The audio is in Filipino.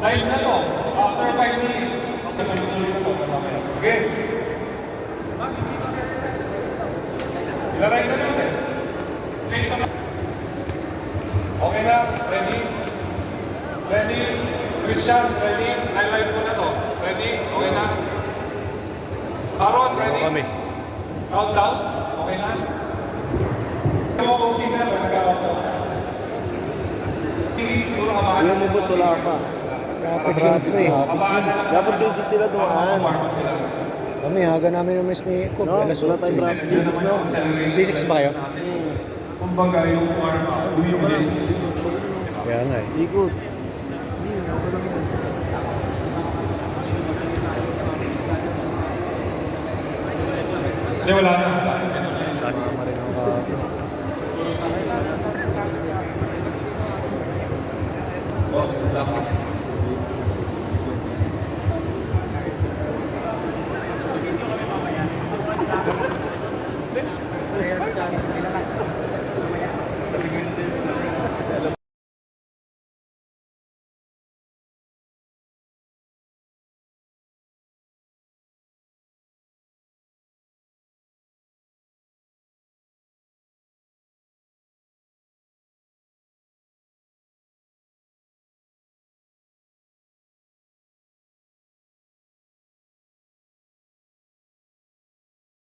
Live na to. After 5 minutes. Okay? Ilalive na natin. Okay na? Ready? Ready? Christian, ready? Nine-live ko na to. Ready? Okay na? Baron, ready? Kami. Countdown? Okay na? Hindi mo kung sino na nag-countdown. Tingin siguro kamahal. Alam mo boss, wala ka pa. Traffic, traffic. Dapat sisig sila dumaan. Kami, haga namin ng mess ni Coop. No, alas wala tayong traffic. Sisig, no? Sisig ba kayo? Kumbaga yung ah, doing this. Kaya nga eh. Ikot. Hindi, ako wala na. Saan naman rin ang Boss, good.